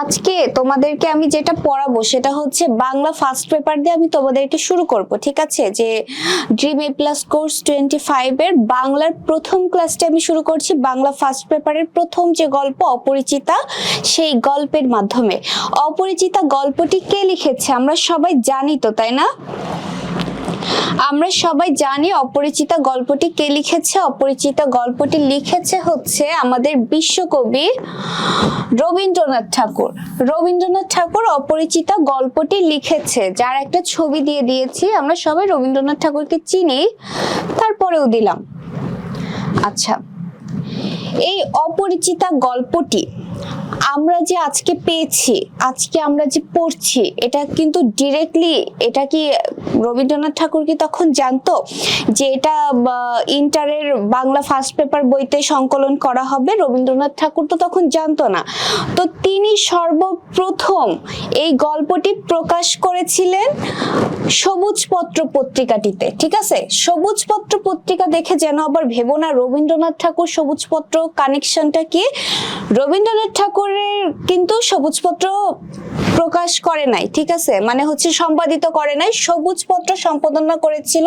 আজকে তোমাদেরকে আমি যেটা পড়াবো সেটা হচ্ছে বাংলা ফার্স্ট পেপার দিয়ে আমি তোমাদেরকে শুরু করব, ঠিক আছে? যে dream A plus course twenty ফাইভের বাংলার প্রথম ক্লাসটা আমি শুরু করছি, বাংলা ফার্স্ট পেপারের প্রথম যে গল্প, অপরিচিতা, সেই গল্পের মাধ্যমে। অপরিচিতা গল্পটি কে লিখেছে? আমরা সবাই জানি তো, তাই না? আমরা সবাই জানি অপরিচিতা গল্পটি কে লিখেছে? অপরিচিতা গল্পটি লিখেছে হচ্ছে আমাদের বিশ্বকবি রবীন্দ্রনাথ ঠাকুর। রবীন্দ্রনাথ ঠাকুর অপরিচিতা গল্পটি লিখেছে। যার একটা ছবি দিয়ে দিয়েছি, আমরা সবাই রবীন্দ্রনাথ ঠাকুরকে চিনি, তারপরেও দিলাম। আচ্ছা এই অপরিচিতা গল্পটি আমরা যে আজকে পেয়েছি, আজকে আমরা যে পড়ছি, এটা কিন্তু ডিরেক্টলি এটা কি রবীন্দ্রনাথ ঠাকুর কি তখন জানতো যে এটা ইন্টারের বাংলা ফার্স্ট পেপার বইতে সংকলন করা হবে? রবীন্দ্রনাথ ঠাকুর তো তখন জানতো না। তো তিনি সর্বপ্রথম এই গল্পটি প্রকাশ করেছিলেন সবুজ পত্র পত্রিকাটিতে, ঠিক আছে? সবুজ পত্র পত্রিকা দেখে যেন আবার ভেবো না রবীন্দ্রনাথ ঠাকুর সবুজ পত্র কানেকশনটা কি? রবীন্দ্রনাথ ঠাকুরের কিন্তু সবুজ পত্র প্রকাশ করে নাই, ঠিক আছে? মানে হচ্ছে সম্পাদিত করে নাই সবুজ পত্র সম্পাদনা করেছিল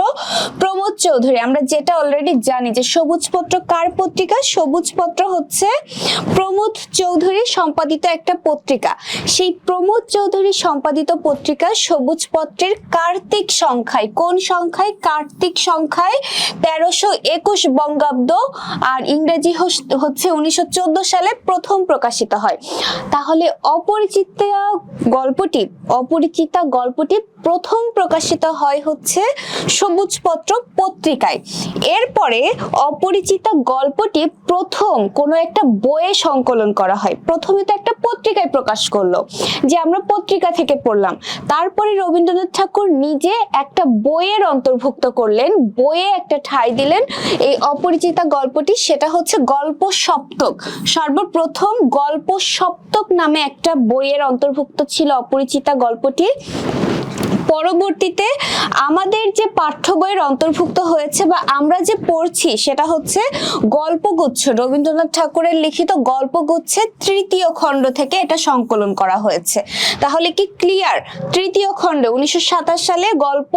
প্রমোদ চৌধুরী। আমরা যেটা অলরেডি জানি যে সবুজ পত্র কার পত্রিকা? সবুজ পত্র হচ্ছে প্রমোদ চৌধুরী সম্পাদিত একটা পত্রিকা। সেই প্রমোদ চৌধুরী সম্পাদিত পত্রিকা সবুজ পত্রের কার্তিক সংখ্যায়। কোন সংখ্যায়? কার্তিক সংখ্যায় তেরোশো একুশ বঙ্গাব্দ আর ইংরেজি হচ্ছে উনিশশো চোদ্দ সালে প্রথম প্রকাশিত হয়। তাহলে অপরিচিতা গল্পটি, অপরিচিতা গল্পটি প্রথম প্রকাশিত হয় হচ্ছে সবুজ পত্র পত্রিকায়। এরপরে অপরিচিতা গল্পটি প্রথম কোনো একটা বইয়ে সংকলন করা হয়। প্রথমে তো একটা পত্রিকায় প্রকাশ করল, যে আমরা পত্রিকা থেকে পড়লাম। তারপরে রবীন্দ্রনাথ ঠাকুর নিজে একটা বইয়ের অন্তর্ভুক্ত করলেন, বইয়ে একটা ঠাঁই দিলেন। এই অপরিচিতা গল্পটি সেটা হচ্ছে গল্প সপ্তক সর্বপ্রথম গল্প সপ্তক নামে একটা বইয়ের অন্তর্ভুক্ত ছিল অপরিচিতা গল্পটি পরবর্তীতে আমাদের যে পাঠ্য বইয়ের অন্তর্ভুক্ত হয়েছে বা আমরা যে পড়ছি সেটা হচ্ছে গল্পগুচ্ছ। রবীন্দ্রনাথ ঠাকুরের লিখিত গল্পগুচ্ছের তৃতীয় খণ্ড থেকে এটা সংকলন করা হয়েছে। তাহলে কি ক্লিয়ার তৃতীয় খণ্ডে উনিশশো সালে গল্প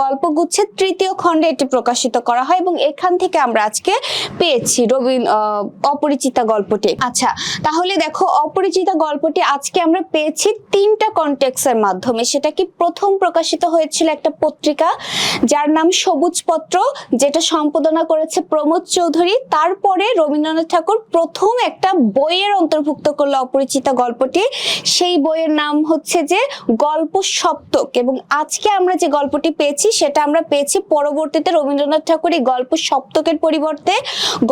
গল্পগুচ্ছের তৃতীয় খণ্ডে এটি প্রকাশিত করা হয় এবং এখান থেকে আমরা আজকে পেয়েছি রবীন আহ, অপরিচিতা গল্পটি। আচ্ছা তাহলে দেখো অপরিচিতা গল্পটি আজকে আমরা পেয়েছি তিনটা কন্টেক্সের মাধ্যমে। সেটা কি প্রথম প্রকাশিত হয়েছিল একটা পত্রিকা, যার নাম সবুজ পত্র যেটা সম্পাদনা করেছে প্রমোদ চৌধুরী। তারপরে রবীন্দ্রনাথ ঠাকুর প্রথম একটা বইয়ের অন্তর্ভুক্ত করল অপরিচিতা গল্পটি। সেই বইয়ের নাম হচ্ছে যে গল্প সপ্তক এবং আজকে আমরা যে গল্পটি পেয়েছি, সেটা আমরা পেয়েছি পরবর্তীতে রবীন্দ্রনাথ ঠাকুর এই গল্প সপ্তকের পরিবর্তে।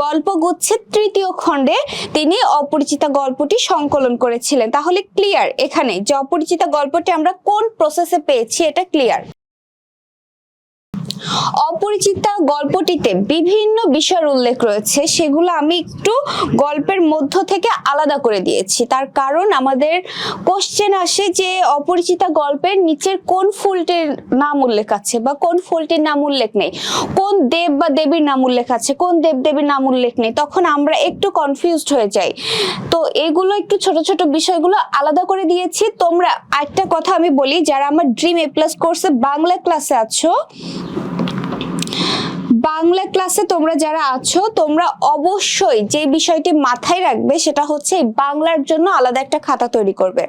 গল্পগুচ্ছের তৃতীয় খণ্ডে তিনি অপরিচিতা গল্পটি সংকলন করেছিলেন। তাহলে ক্লিয়ার এখানে যে অপরিচিতা গল্পটি আমরা কোন প্রসেসে পেয়েছি এটা ক্লিয়ার অপরিচিতা গল্পটিতে বিভিন্ন বিষয়ের উল্লেখ রয়েছে, সেগুলো আমি একটু গল্পের মধ্য থেকে আলাদা করে দিয়েছি। তার কারণ আমাদের কোশ্চেন আসে যে অপরিচিতা গল্পের নিচের কোন ফুলটির নাম উল্লেখ আছে বা কোন ফুলটির নাম উল্লেখ নেই। কোন দেব বা দেবীর নাম উল্লেখ আছে, কোন দেব দেবীর নাম উল্লেখ নেই, তখন আমরা একটু কনফিউজড হয়ে যাই। তো এগুলো একটু ছোট ছোট বিষয়গুলো আলাদা করে দিয়েছি। তোমরা একটা কথা আমি বলি, যারা আমার ড্রিম এ প্লাস কোর্সে বাংলা ক্লাসে আছো বাংলা ক্লাসে তোমরা যারা আছো, তোমরা অবশ্যই যে বিষয়টি মাথায় রাখবে সেটা হচ্ছে বাংলার জন্য আলাদা একটা খাতা তৈরি করবে।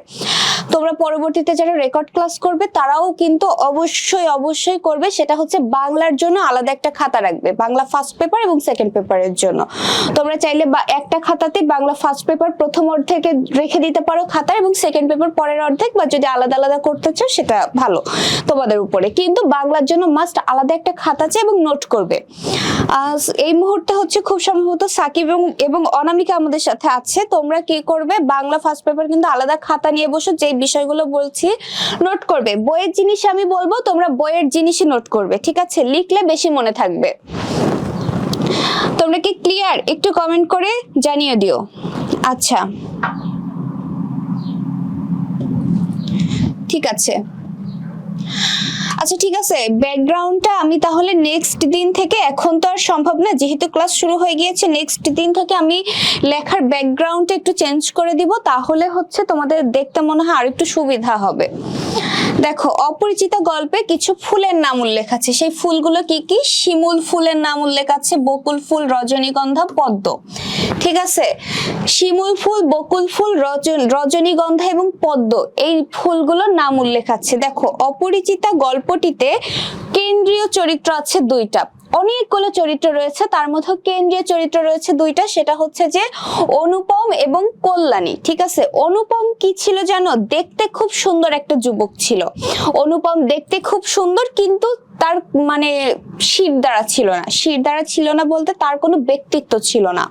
তোমরা পরবর্তীতে যারা রেকর্ড ক্লাস করবে, তারাও কিন্তু অবশ্যই অবশ্যই করবে। সেটা হচ্ছে বাংলার জন্য আলাদা একটা খাতা রাখবে, বাংলা ফার্স্ট পেপার এবং সেকেন্ড পেপারের জন্য। তোমরা চাইলে বা একটা খাতাতে বাংলা ফার্স্ট পেপার প্রথম অর্ধেকে রেখে দিতে পারো খাতা এবং সেকেন্ড পেপার পরের অর্ধেক বা যদি আলাদা আলাদা করতে চাও সেটা ভালো তোমাদের উপরে। কিন্তু বাংলার জন্য মাস্ট আলাদা একটা খাতা চাই এবং নোট করবে। আহ, এই মুহূর্তে হচ্ছে খুব সম্ভবত সাকিব এবং অনামিকা আমাদের সাথে আছে। তোমরা কি করবে? বাংলা ফার্স্ট পেপার কিন্তু আলাদা খাতা নিয়ে বসো যে বিষয়গুলো বলছি নোট করবে। বইয়ের জিনিস আমি বলব তোমরা বইয়ের জিনিসই নোট করবে ঠিক আছে? লিখলে বেশি মনে থাকবে। তোমরা কি ক্লিয়ার একটু কমেন্ট করে জানিয়ে দিও। আচ্ছা। ঠিক আছে। আচ্ছা ঠিক আছে। ব্যাকগ্রাউন্ডটা আমি তাহলে নেক্সট দিন থেকে, এখন তো আর সম্ভব না, যেহেতু ক্লাস শুরু হয়ে গিয়েছে নেক্সট দিন থেকে আমি লেখার ব্যাকগ্রাউন্ডটা একটু চেঞ্জ করে দিব, তাহলে হচ্ছে তোমাদের দেখতে মনে হয় আর একটু সুবিধা হবে। দেখো, অপরিচিত গল্পে কিছু ফুলের নাম উল্লেখ আছে। সেই ফুলগুলো কি কি? শিমুল ফুলের নাম উল্লেখ আছে, বকুল ফুল, রজনীগন্ধা, পদ্ম। ঠিক আছে? শিমুল ফুল, বকুল ফুল রজন রজনীগন্ধা এবং পদ্ম, এই ফুলগুলোর নাম উল্লেখ আছে। দেখো, অপরিচিতা গল্পটিতে কেন্দ্রীয় চরিত্র আছে দুইটা। অনেকগুলো চরিত্র রয়েছে, তার মধ্যে কেন্দ্রীয় চরিত্র রয়েছে দুইটা, সেটা হচ্ছে যে অনুপম এবং কল্যাণী, ঠিক আছে? অনুপম কি ছিল জানো? দেখতে খুব সুন্দর একটা যুবক ছিল। অনুপম দেখতে খুব সুন্দর, কিন্তু তার মানে শির দ্বারা ছিল না। শির দ্বারা ছিল না বলতে তার কোনো ব্যক্তিত্ব ছিল না।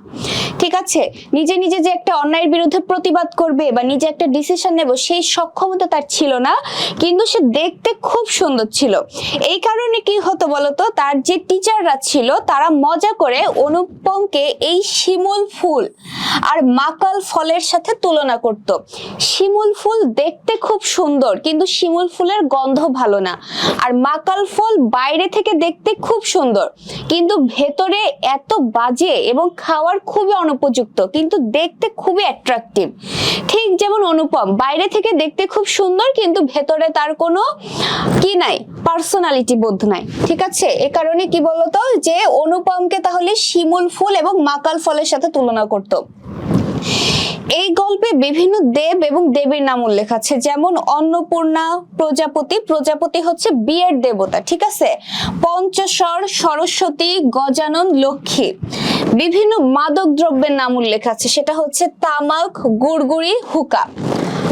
ঠিক আছে? নিজে নিজে যে একটা অন্যায়ের বিরুদ্ধে প্রতিবাদ করবে বা নিজে একটা ডিসিশন নেব, সেই সক্ষমতা তার ছিল না, কিন্তু সে দেখতে খুব সুন্দর ছিল। এই কারণে কি হতো বলতো? তার যে টিচাররা ছিল, তারা মজা করে অনুপমকে এই শিমুল ফুল আর মাকাল ফলের সাথে তুলনা করত। শিমুল ফুল দেখতে খুব সুন্দর, কিন্তু শিমুল ফুলের গন্ধ ভালো না। আর মাকাল ফল বাইরে থেকে দেখতে খুব সুন্দর। কিন্তু ভেতরে এত বাজে এবং খাওয়ার খুবই অনুপযুক্ত, কিন্তু দেখতে খুবই অ্যাট্রাকটিভ ঠিক যেমন অনুপম, বাইরে থেকে দেখতে খুব সুন্দর, কিন্তু ভেতরে তার কোনো কি নাই পার্সোনালিটি বোধ নাই। ঠিক আছে? এ কারণে কি বলতো যে অনুপমকে তাহলে শিমুল ফুল এবং মাকাল ফলের সাথে তুলনা করতো। এই গল্পে বিভিন্ন দেব এবং দেবীর নাম উল্লেখ আছে, যেমন অন্নপূর্ণা, প্রজাপতি। প্রজাপতি হচ্ছে বিয়ের দেবতা, ঠিক আছে? পঞ্চস্বর, সরস্বতী, গজানন, লক্ষ্মী। বিভিন্ন মাদক দ্রব্যের নাম উল্লেখ আছে, সেটা হচ্ছে তামাক, গুড়গুড়ি হুকা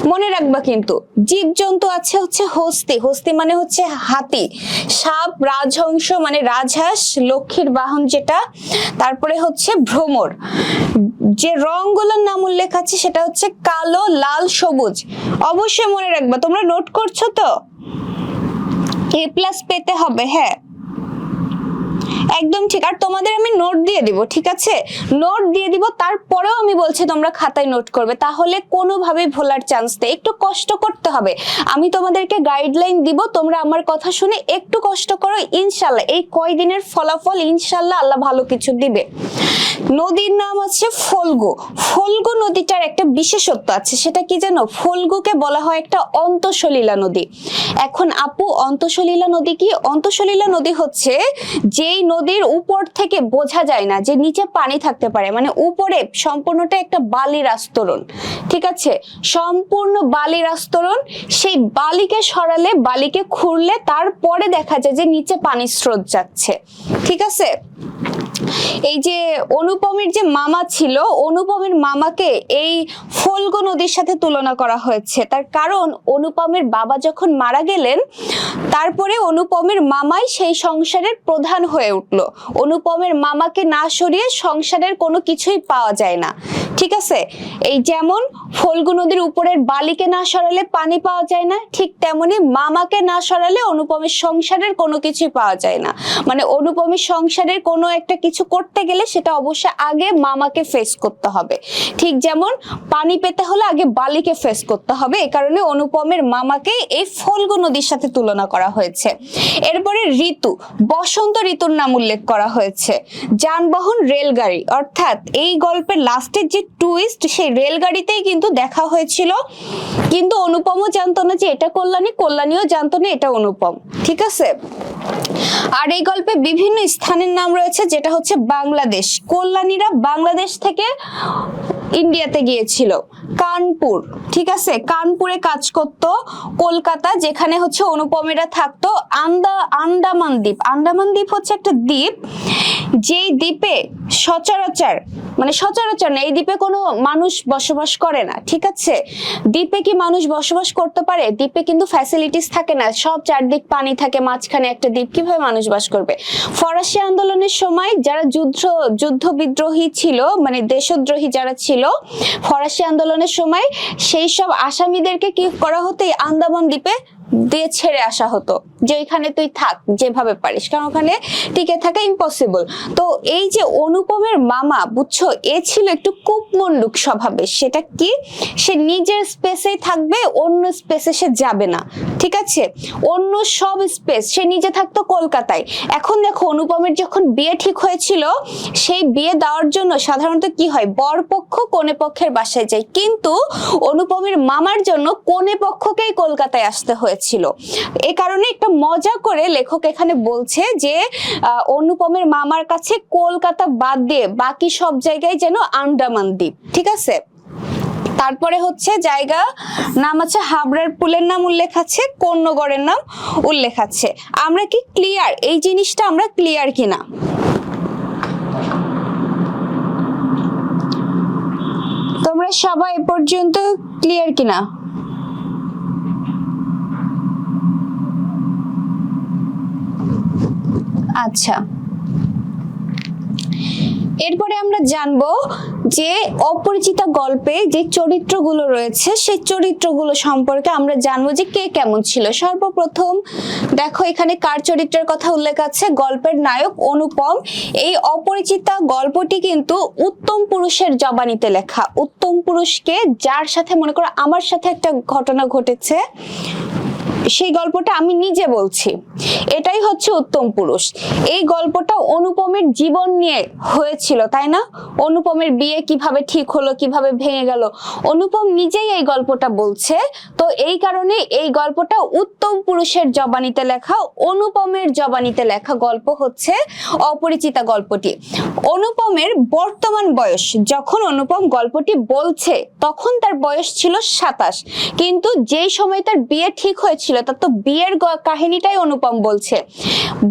মনে রাখবা কিন্তু, জীবজন্তু আছে হচ্ছে হস্তি হস্তি মানে হচ্ছে হাতি। সাপ, রাজহংস মানে রাজহাঁস, লক্ষ্মীর বাহন যেটা, তারপরে হচ্ছে ভ্রমর। যে রংগুলোর নাম উল্লেখ আছে সেটা হচ্ছে কালো, লাল, সবুজ। অবশ্যই মনে রাখবা, তোমরা নোট করছ তো? এ প্লাস পেতে হবে হ্যাঁ। একদম ঠিক। আর তোমাদের আমি নোট দিয়ে দিব, ঠিক আছে? নোট দিয়ে দিব, তারপরেও আমি বলছি তোমরা খাতায় নোট করবে। তাহলে কোনোভাবে ভোলার চান্স নেই। একটু কষ্ট করতে হবে। আমি তোমাদেরকে গাইডলাইন দিব, তোমরা আমার কথা শুনে একটু কষ্ট করো, ইনশাল্লাহ। এই কয়দিনের ফলাফল ইনশাল্লাহ আল্লাহ ভালো কিছু দিবে। নদীর নাম আছে ফলগু। ফলগু নদীটার একটা বিশেষত্ব আছে। সেটা কি জানো? ফলগুকে বলা হয় একটা অন্তঃসলীলা নদী। এখন আপু, অন্তঃসলীলা নদী কি? অন্তঃসলীলা নদী হচ্ছে যেই নদীর উপর থেকে বোঝা যায় না যে নিচে পানি থাকতে পারে। মানে উপরে সম্পূর্ণটা একটা বালির আস্তরণ, ঠিক আছে? সম্পূর্ণ বালির আস্তরণ, সেই বালিকে সরালে, বালিকে খুঁড়লে তারপরে দেখা যায় যে নিচে পানির স্রোত যাচ্ছে, ঠিক আছে? এই যে অনুপমের যে মামা ছিল, অনুপমের মামাকে এই ফলগু নদীর সাথে তুলনা করা হয়েছে। তার কারণ, অনুপমের বাবা যখন মারা গেলেন, তারপরে অনুপমের মামাই সেই সংসারের প্রধান হয়ে উঠল। অনুপমের মামাকে না সরিয়ে সংসারের কোনো কিছুই পাওয়া যায় না। ঠিক আছে? এই যেমন ফলগু নদীর উপরের বালিকে না সরালে পানি পাওয়া যায় না, ঠিক তেমনি মামাকে না সরালে অনুপমের সংসারের কোনো কিছুই পাওয়া যায় না। মানে অনুপমের সংসারের কোনো একটা কিছু করতে গেলে সেটা অবশ্যই আগে মামাকে ফেস করতে হবে। ঠিক যেমন পানি পেতে হলে আগে বালিকে ফেস করতে হবে এই কারণে অনুপমের মামাকে এই ফলগু নদীর সাথে তুলনা করা হয়েছে। এরপরে ঋতু, বসন্ত ঋতুর নাম উল্লেখ করা হয়েছে। যানবাহন, রেলগাড়ি, অর্থাৎ এই গল্পের লাস্টের যে টুইস্ট সেই রেলগাড়িতেই কিন্তু দেখা হয়েছিল। কিন্তু অনুপমও জানতো না যে এটা কল্যাণী, কল্যাণীও জানতো না এটা অনুপম। ঠিক আছে? আর এই গল্পে বিভিন্ন স্থানের নাম রয়েছে, যেটা হচ্ছে বাংলাদেশ। কল্যাণীরা বাংলাদেশ থেকে ইন্ডিয়াতে গিয়েছিল। কানপুর, ঠিক আছে? কানপুরে কাজ করত কলকাতা, যেখানে হচ্ছে অনুপমেরা থাকতো। আন্দা, আন্দামান দ্বীপ। আন্দামান দ্বীপ হচ্ছে একটা দ্বীপ। যেই দ্বীপে সচরাচর মানে সচরাচর না, এই দ্বীপে কোনো মানুষ বসবাস করে না, ঠিক আছে? দ্বীপে কি মানুষ বসবাস করতে পারে? দ্বীপে কিন্তু ফ্যাসিলিটিস থাকে না, সব চারদিক পানি থাকে, মাঝখানে একটা দ্বীপ, কীভাবে মানুষ বাস করবে? ফরাসি আন্দোলনের সময় যারা যুদ্ধ যুদ্ধ বিদ্রোহী ছিল মানে দেশদ্রোহী যারা ছিল, ফরাসি আন্দোলনের সময় সেই সব আসামিদেরকে কি করা হতো? আন্দামান দ্বীপে দিয়ে ছেড়ে আসা হতো যে ওইখানে তুই থাক যেভাবে পারিস। কারণ ওখানে টিকে থাকা ইম্পসিবল তো এই যে অনুপমের মামা, বুঝছ? এ ছিল একটু কূপমণ্ডুক স্বভাবের। সেটা কি? সে নিজের স্পেসেই থাকবে, অন্য স্পেসে সে যাবে না। ঠিক আছে? অন্য সব স্পেস সে নিজে থাকতো কলকাতায়। এখন দেখো, অনুপমের যখন বিয়ে ঠিক হয়েছিল, সেই বিয়ে দেওয়ার জন্য সাধারণত কি হয়? বর পক্ষ কনে পক্ষের বাসায় যায়। কিন্তু অনুপমের মামার জন্য কনে পক্ষকেই কলকাতায় আসতে হয়েছিল এ কারণে একটা মজা করে লেখক এখানে বলছে যে অনুপমের মামার কাছে কলকাতা বাদ দিয়ে বাকি সব জায়গায় যেন আন্ডামান দ্বীপ ঠিক আছে? তারপরে হচ্ছে জায়গা, নাম আছে হাবড়ার পুলের নাম উল্লেখ আছে কন্যগড়ের নাম উল্লেখ আছে। আমরা কি ক্লিয়ার এই জিনিসটা আমরা ক্লিয়ার কিনা? তোমরা সবাই এ পর্যন্ত ক্লিয়ার কিনা? আচ্ছা। এরপরে আমরা জানব যে অপরিচিতা গল্পে যে চরিত্রগুলো রয়েছে, সেই চরিত্রগুলো সম্পর্কে আমরা জানব যে কে কেমন ছিল। সর্বপ্রথম দেখো এখানে কার চরিত্রের কথা উল্লেখ আছে? গল্পের নায়ক অনুপম। এই অপরিচিতা গল্পটি কিন্তু উত্তম পুরুষের জবানিতে লেখা। উত্তম পুরুষকে যার সাথে, মনে করো, আমার সাথে একটা ঘটনা ঘটেছে। সেই গল্পটা আমি নিজে বলছি। এটাই হচ্ছে উত্তম পুরুষ। এই গল্পটা অনুপমের জীবন নিয়ে হয়েছিল, তাই না? অনুপমের বিয়ে কীভাবে ঠিক হলো, কীভাবে ভেঙে গেল, অনুপম নিজেই এই গল্পটা বলছে। তো এই কারণে এই গল্পটা উত্তম পুরুষের জবানিতে লেখা, অনুপমের জবানিতে লেখা গল্প হচ্ছে অপরিচিতা গল্পটি। অনুপমের বর্তমান বয়স, যখন অনুপম গল্পটি বলছে, তখন তার বয়স ছিল সাতাশ। কিন্তু যেই সময় তার বিয়ে ঠিক হয়েছিল তার তো বিয়ের কাহিনীটাই অনুপম বলছে।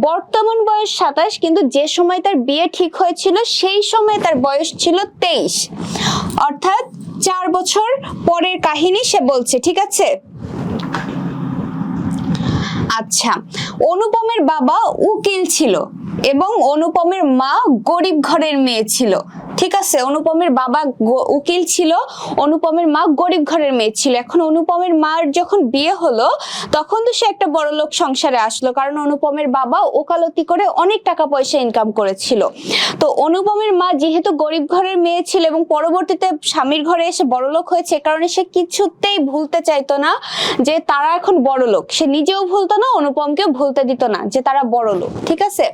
বর্তমান বয়স সাতাশ, কিন্তু যে সময় তার বিয়ে ঠিক হয়েছিল, সেই সময় তার বয়স ছিল তেইশ। অর্থাৎ চার বছর পরের কাহিনী সে বলছে, ঠিক আছে? আচ্ছা অনুপমের বাবা উকিল ছিল এবং অনুপমের মা গরিব ঘরের মেয়ে ছিল। ঠিক আছে, অনুপমের বাবা উকিল ছিল, অনুপমের মা গরিব ঘরের মেয়ে ছিল। এখন অনুপমের মার যখন বিয়ে হলো, তখন তো সে একটা বড় লোক সংসারে আসলো, কারণ অনুপমের বাবা ওকালতি করে অনেক টাকা পয়সা ইনকাম করেছিল। তো অনুপমের মা যেহেতু গরিব ঘরের মেয়ে ছিল এবং পরবর্তীতে স্বামীর ঘরে এসে বড় লোক হয়েছে কারণে সে কিছুতেই ভুলতে চাইতো না যে তারা এখন বড় লোক সে নিজেও ভুলতো না, অনুপমকেও ভুলতে দিত না যে তারা বড় লোক ঠিক আছে?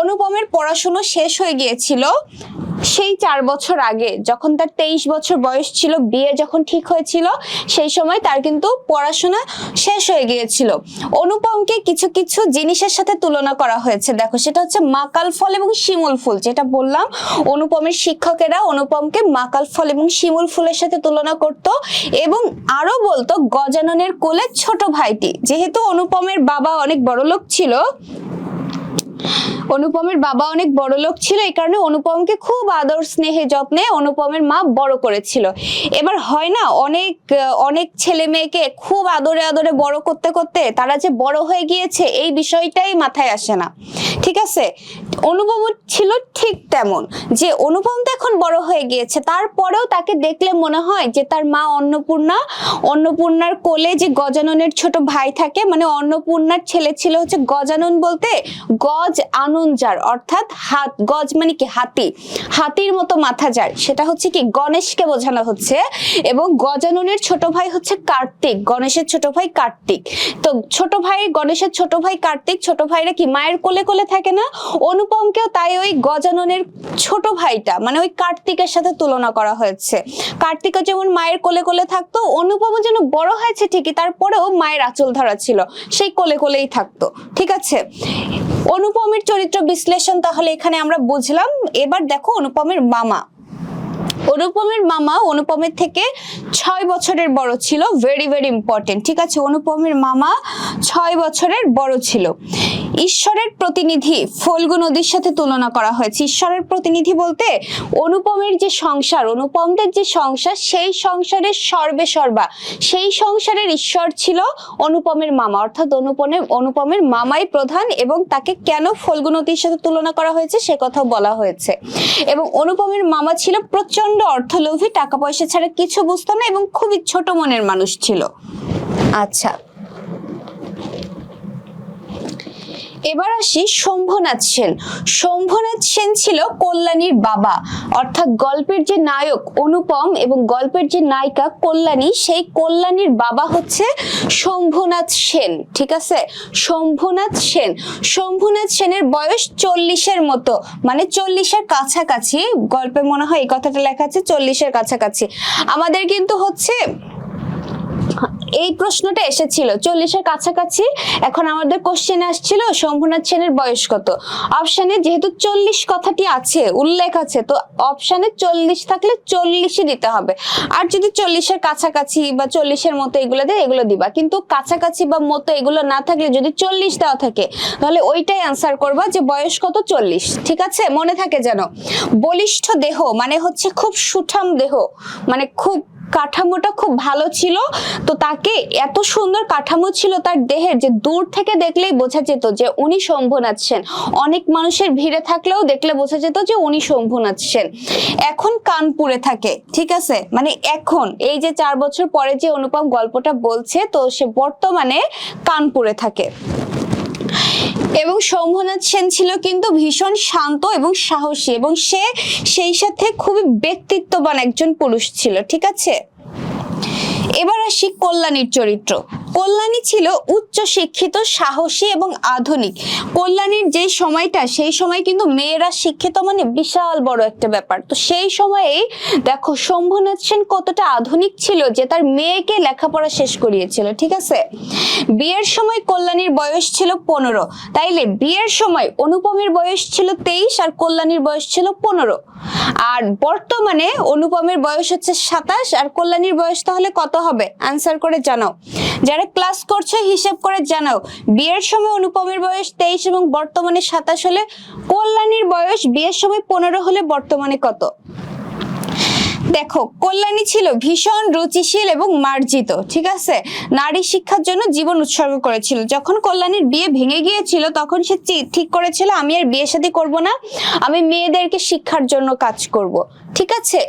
অনুপমের পড়াশুনো শেষ হয়ে গিয়েছিল, সেই চার বছর আগে, যখন তার তেইশ বছর বয়স ছিল, বিয়ে যখন ঠিক হয়েছিল, সেই সময় তার কিন্তু পড়াশোনা শেষ হয়ে গিয়েছিল। অনুপমকে কিছু কিছু জিনিসের সাথে তুলনা করা হয়েছে। দেখো, সেটা হচ্ছে মাকাল ফল এবং শিমুল ফুল। যেটা বললাম, অনুপমের শিক্ষকেরা অনুপমকে মাকাল ফল এবং শিমুল ফুলের সাথে তুলনা করত এবং আরও বলতো, গজাননের কোলে ছোট ভাইটি। যেহেতু অনুপমের বাবা অনেক বড় লোক ছিল অনুপমের বাবা অনেক বড় লোক ছিল, এই কারণে অনুপমকে খুব আদর স্নেহে যত্নে অনুপমের মা বড় করেছিল। এবার হয় না, অনেক অনেক ছেলে মেয়েকে খুব আদরে আদরে বড় করতে করতে তারা যে বড় হয়ে গিয়েছে, এই বিষয়টাই মাথায় আসে না। ঠিক আছে? অনুপম ছিল ঠিক তেমন, যে অনুপম তো এখন বড় হয়ে গিয়েছে, তারপরেও তাকে দেখলে মনে হয় যে তার মা অন্নপূর্ণা, অন্নপূর্ণার কোলে যে গজাননের ছোট ভাই থাকে মানে অন্নপূর্ণার ছেলে ছিল হচ্ছে গজানন বলতে গজ আনন যার অর্থাৎ হাত, গজ মানে কি? হাতি। হাতির মতো মাথা যার সেটা হচ্ছে কি? গণেশকে বোঝানো হচ্ছে এবং গজাননের ছোট ভাই হচ্ছে কার্তিক। গণেশের ছোট ভাই কার্তিক। তো ছোট ভাই, গণেশের ছোট ভাই কার্তিক, ছোট ভাইরা কি মায়ের কোলে কোলে থাকে না? অনুপমকেও তাই ওই গজাননের ছোট ভাইটা মানে ওই কার্তিকের সাথে তুলনা করা হয়েছে। কার্তিকও যেমন মায়ের কোলে কোলে থাকতো, অনুপমও যেন বড় হয়েছে ঠিকই, তারপরেও মায়ের আঁচল ধরা ছিল। সেই কোলে কোলেই থাকতো। ঠিক আছে? অনুপমের চরিত্র বিশ্লেষণ তাহলে এখানে আমরা বুঝলাম। এবার দেখো অনুপমের মামা। অনুপমের মামা অনুপমের থেকে ছয় বছরের বড় ছিল ভেরি ভেরি ইম্পর্টেন্ট ঠিক আছে, অনুপমের মামা ছয় বছরের বড় ছিল। ঈশ্বরের প্রতিনিধি ফল্গু নদীর সাথে তুলনা করা হয়েছে। ঈশ্বরের প্রতিনিধি বলতে অনুপমের যে সংসার, অনুপমদের যে সংসার, সেই সংসারের সর্বে সর্বা সেই সংসারের ঈশ্বর ছিল অনুপমের মামা। অর্থাৎ অনুপমের অনুপমের মামাই প্রধান এবং তাকে কেন ফল্গু নদীর সাথে তুলনা করা হয়েছে সে কথা বলা হয়েছে। এবং অনুপমের মামা ছিল প্রচণ্ড অর্থলোভী, টাকা পয়সা ছাড়া কিছু বুঝতো না এবং খুবই ছোট মনের মানুষ ছিল। আচ্ছা এবার আসি শম্ভুনাথ সেন। শম্ভুনাথ সেন ছিল কল্যাণীর বাবা। অর্থাৎ গল্পের যে নায়ক অনুপম এবং গল্পের যে নায়িকা কল্যাণী, সেই কল্যাণীর বাবা হচ্ছে শম্ভুনাথ সেন, ঠিক আছে? শম্ভুনাথ সেন। শম্ভুনাথ সেনের বয়স চল্লিশের মতো মানে চল্লিশের কাছাকাছি। গল্পে মনে হয় এই কথাটা লেখা আছে, চল্লিশের কাছাকাছি। আমাদের কিন্তু হচ্ছে এই প্রশ্নটা এসেছিল। চল্লিশের কাছাকাছি এখন আমাদের কোশ্চেন আসছিল, শম্ভুনাথ সেনের বয়স কত? অপশানে যেহেতু চল্লিশ কথাটি আছে, উল্লেখ আছে, তো অপশানে চল্লিশ থাকলে চল্লিশই দিতে হবে। আর যদি চল্লিশের কাছাকাছি বা চল্লিশের মতো এগুলো দেয়, এগুলো দিবা। কিন্তু কাছাকাছি বা মতো এগুলো না থাকলে যদি চল্লিশ দেওয়া থাকে, তাহলে ওইটাই অ্যান্সার করবা যে বয়স কত? চল্লিশ। ঠিক আছে? মনে থাকে যেন। বলিষ্ঠ দেহ মানে হচ্ছে খুব সুঠাম দেহ মানে খুব কাঠামোটা খুব ভালো ছিল। তো তাকে এত সুন্দর কাঠামো ছিল তার দেহের যে দূর থেকে দেখলেই বোঝা যেত যে উনি শম্ভুনাথ সেন অনেক মানুষের ভিড়ে থাকলেও দেখলে বোঝা যেত যে উনি শম্ভুনাথ সেন এখন কানপুরে থাকে, ঠিক আছে? মানে এখন, এই যে চার বছর পরে যে অনুপম গল্পটা বলছে, তো সে বর্তমানে কানপুরে থাকে। এবং সৌম্যনাথ সেন ছিল কিন্তু ভীষণ শান্ত এবং সাহসী এবং সে সেই সাথে খুবই ব্যক্তিত্ববান একজন পুরুষ ছিল, ঠিক আছে? এবার আসি কল্যাণীর চরিত্র। কল্যাণী ছিল উচ্চ শিক্ষিত, সাহসী এবং আধুনিক। কল্যাণীর যে সময়টা, সেই সময় কিন্তু মেয়েরা শিক্ষিত মানে বিশাল বড় একটা ব্যাপার। তো সেই সময়ে দেখো শম্ভুনাথ সেন কতটা আধুনিক ছিল যে তার মেয়েকে লেখাপড়া শেষ করিয়েছিল, ঠিক আছে? বিয়ের সময় কল্যাণীর বয়স ছিল পনেরো। তাইলে বিয়ের সময় অনুপমের বয়স ছিল তেইশ আর কল্যাণীর বয়স ছিল পনেরো। আর বর্তমানে অনুপমের বয়স হচ্ছে সাতাশ আর কল্যাণীর বয়স তাহলে কত হবে? আনসার করে জানাও। যারা ক্লাস করছে, হিসেব করে জানাও। বিয়ের সময় অনুপমের বয়স তেইশ এবং বর্তমানে সাতাশ হলে কল্যাণীর বয়স বিয়ের সময় পনেরো হলে বর্তমানে কত? দেখো, কল্যাণী ছিল ভীষণ রুচিশীল এবং মার্জিত, ঠিক আছে? নারী শিক্ষার জন্য জীবন উৎসর্গ করেছিল। যখন কল্যাণীর বিয়ে ভেঙে গিয়েছিল, তখন সে ঠিক করেছিল, আমি আর বিয়ে শাদী করব না, আমি মেয়েদেরকে শিক্ষার জন্য কাজ করব। ঠিক আছে?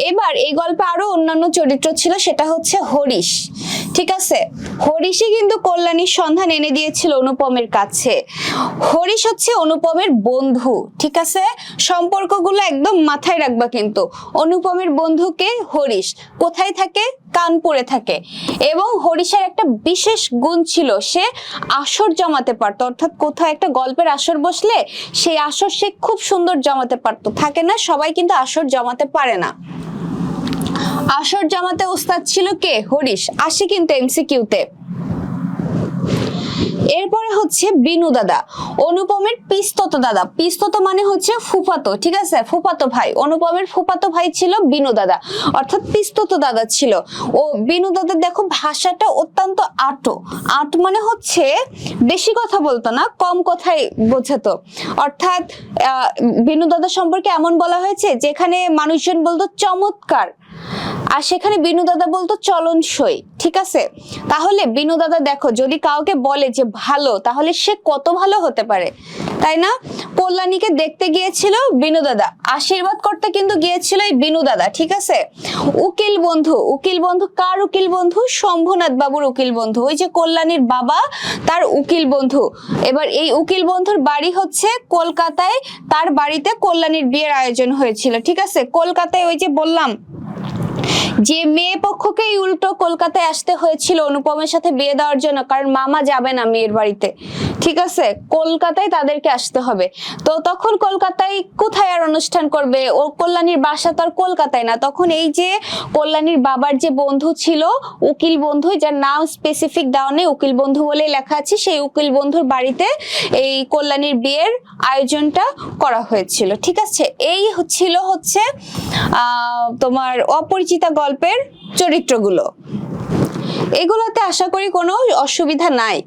এবার এই গল্পে আরও অন্যান্য চরিত্র ছিল, সেটা হচ্ছে হরিশ। ঠিক আছে? হরিশই কিন্তু কল্যাণীর সন্ধান এনে দিয়েছিল অনুপমের কাছে। হরিশ হচ্ছে অনুপমের বন্ধু, ঠিক আছে? সম্পর্কগুলো একদম মাথায় রাখবা কিন্তু। অনুপমের বন্ধুকে হরিশ। কোথায় থাকে? কানপুরে থাকে। এবং হরিশের একটা বিশেষ গুণ ছিল, সে আসর জমাতে পারতো। অর্থাৎ কোথাও একটা গল্পের আসর বসলে সেই আসর সে খুব সুন্দর জমাতে পারতো। থাকে না? সবাই কিন্তু আসর জমাতে পারে না। আসর জামাতে ওস্তাদ ছিল কে? হরিশ। আসি কিন্তু এমসিকিউতে এরপরে হচ্ছে বিনু দাদা। অনুপমের পিস্তত দাদা। পিস্তত মানে হচ্ছে ফুফাতো ঠিক আছে? ফুফাতো ভাই। অনুপমের ফুফাতো ভাই ছিল বিনু দাদা। অর্থাৎ পিস্তত দাদা ছিল। ও বিনু দাদা দেখো ভাষাটা অত্যন্ত আটো। আট মানে হচ্ছে বেশি কথা বলতো না কম কথাই বোঝাতো। অর্থাৎ আহ, বিনু দাদা সম্পর্কে এমন বলা হয়েছে যেখানে মানুষজন বলতো চমৎকার। আর সেখানে বিনু দাদা বলতো চলনসই ঠিক আছে? তাহলে বিনু দাদা দেখো, যদি কাউকে বলে যে ভালো, তাহলে সে কত ভালো হতে পারে, তাই না? কল্যাণীকে দেখতে গিয়েছিল বিনু দাদা, আশীর্বাদ করতে কিন্তু গিয়েছিল এই বিনু দাদা, ঠিক আছে? উকিল বন্ধু উকিল বন্ধু কার উকিল বন্ধু? শম্ভুনাথ বাবুর উকিল বন্ধু, ওই যে কল্যাণীর বাবা, তার উকিল বন্ধু। এবার এই উকিল বন্ধুর বাড়ি হচ্ছে কলকাতায়, তার বাড়িতে কল্যাণীর বিয়ের আয়োজন হয়েছিল, ঠিক আছে? কলকাতায় ওই যে বললাম যে মেয়ে পক্ষকেই উল্টো কলকাতায় আসতে হয়েছিল, অনুপমের সাথে বিয়ে দেওয়ার জন্য, কারণ মামা যাবে না মেয়ের বাড়িতে। ঠিক আছে, কলকাতায় তাদেরকে আসতে হবে। তো তখন কলকাতায় কোথায় আর অনুষ্ঠান করবে? ও কল্যাণীর বাসা তো আর কলকাতায় না। তখন এই যে কল্যাণীর বাবার যে বন্ধু ছিল, উকিল বন্ধু, যার নাম স্পেসিফিক দেওয়া নেই, উকিল বন্ধু বলেই লেখা আছে, সেই উকিল বন্ধুর বাড়িতে এই কল্যাণীর বিয়ের আয়োজনটা করা হয়েছিল। ঠিক আছে, এই ছিল হচ্ছে তোমার অপরিচিতা গল্পের চরিত্রগুলো। এগুলোতে আশা করি কোনো অসুবিধা নাই।